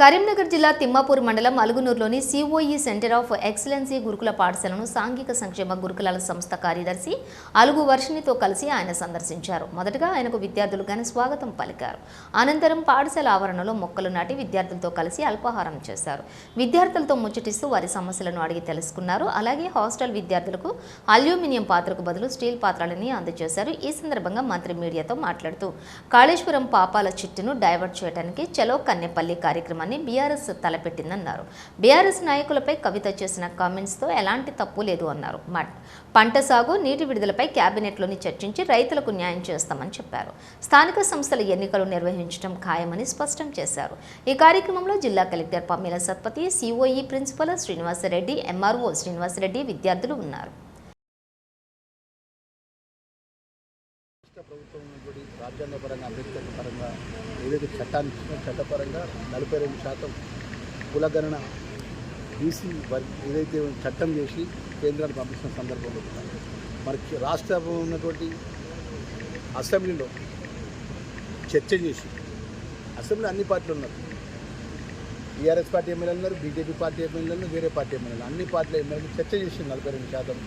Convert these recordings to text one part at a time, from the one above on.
కరీంనగర్ జిల్లా తిమ్మాపూర్ మండలం అలుగునూరులోని సిఓఈ సెంటర్ ఆఫ్ ఎక్సలెన్సీ గురుకుల పాఠశాలను సాంఘిక సంక్షేమ గురుకులాల సంస్థ కార్యదర్శి అలుగు వర్షినితో కలిసి ఆయన సందర్శించారు. మొదటగా ఆయనకు విద్యార్థులు ఘన స్వాగతం పలికారు. అనంతరం పాఠశాల ఆవరణలో మొక్కలు నాటి విద్యార్థులతో కలిసి అల్పాహారం చేశారు. విద్యార్థులతో ముచ్చటిస్తూ వారి సమస్యలను అడిగి తెలుసుకున్నారు. అలాగే హాస్టల్ విద్యార్థులకు అల్యూమినియం పాత్రకు బదులు స్టీల్ పాత్రలని అందజేశారు. ఈ సందర్భంగా మంత్రి మీడియాతో మాట్లాడుతూ కాళేశ్వరం పాపాల చిట్టును డైవర్ట్ చేయడానికి చలో కన్నెపల్లి కార్యక్రమాన్ని బీఆర్ఎస్ తలపెట్టిందన్నారు. బీఆర్ఎస్ నాయకులపై కవిత చేసిన కామెంట్స్తో ఎలాంటి తప్పు లేదు అన్నారు. పంట సాగు నీటి విడుదలపై కేబినెట్లోని చర్చించి రైతులకు న్యాయం చేస్తామని చెప్పారు. స్థానిక సంస్థల ఎన్నికలు నిర్వహించడం ఖాయమని స్పష్టం చేశారు. ఈ కార్యక్రమంలో జిల్లా collector Pamela Satpathy COE principal Srinivasa Reddy MRO Srinivasa Reddy విద్యార్థులు ఉన్నారు. ప్రభుత్వం రాజ్యాంగపరంగా అంబేద్కర్ పరంగా ఏదైతే చట్టాన్ని ఇచ్చిందో చట్టపరంగా నలభై రెండు శాతం కులగణన బీసీ వర్గ ఏదైతే చట్టం చేసి కేంద్రానికి పంపించిన సందర్భంలో కూడా మనకి రాష్ట్ర ఉన్నటువంటి అసెంబ్లీలో చర్చ చేసి అసెంబ్లీ అన్ని పార్టీలు ఉన్నారు. టీఆర్ఎస్ పార్టీ ఎమ్మెల్యేలు ఉన్నారు బీజేపీ పార్టీ ఎమ్మెల్యేలు వేరే పార్టీ ఎమ్మెల్యేలు అన్ని పార్టీల ఎమ్మెల్యేలు చర్చ చేసి నలభై రెండు శాతం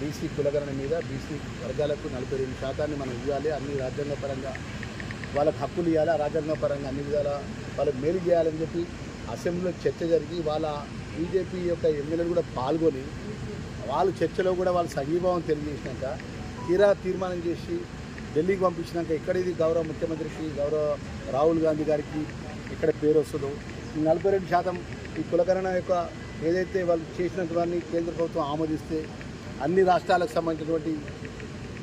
బీసీ కులగణన మీద బీసీ వర్గాలకు నలభై రెండు శాతాన్ని మనం ఇవ్వాలి. అన్ని రాజ్యాంగపరంగా వాళ్ళకి హక్కులు ఇవ్వాలి. రాజ్యాంగపరంగా అన్ని విధాల వాళ్ళకి మేలు చేయాలని చెప్పి అసెంబ్లీలో చర్చ జరిగి వాళ్ళ బీజేపీ యొక్క ఎమ్మెల్యేలు కూడా పాల్గొని వాళ్ళు చర్చలో కూడా వాళ్ళు సంఘీభావం తెలియజేసినాక తీరా తీర్మానం చేసి ఢిల్లీకి పంపించినాక ఎక్కడ ఇది గౌరవ ముఖ్యమంత్రికి గౌరవ రాహుల్ గాంధీ గారికి ఎక్కడ పేరు వస్తుందో. ఈ నలభై రెండు శాతం ఈ కులకరణ యొక్క ఏదైతే వాళ్ళు చేసినటువంటి కేంద్ర ప్రభుత్వం ఆమోదిస్తే అన్ని రాష్ట్రాలకు సంబంధించినటువంటి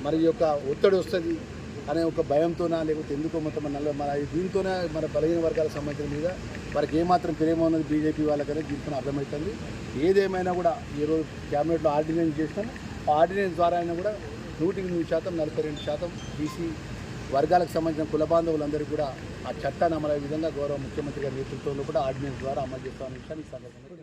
మరి యొక్క ఒత్తిడి వస్తుంది అనే ఒక భయంతోనా లేకపోతే ఎందుకో మొత్తం నల్ల మన దీంతోనే మన బలహీన వర్గాలకు సంబంధించిన మీద వారికి ఏమాత్రం ప్రేమ ఉన్నది బీజేపీ వాళ్ళకనే దీంతో అర్థమవుతుంది. ఏదేమైనా కూడా ఈరోజు క్యాబినెట్లో ఆర్డినెన్స్ చేసినాం ఆ ఆర్డినెన్స్ ద్వారా అయినా కూడా నూటికి నూరు శాతం నలభై రెండు శాతం బీసీ వర్గాలకు సంబంధించిన కుల బాంధవులందరూ కూడా ఆ చట్టాన్ని అమలయ్యే విధంగా గౌరవ ముఖ్యమంత్రి గారి నేతృత్వంలో కూడా ఆర్డినెన్స్ ద్వారా అమలు చేస్తామనే విషయాన్ని ఈ సందర్భంగా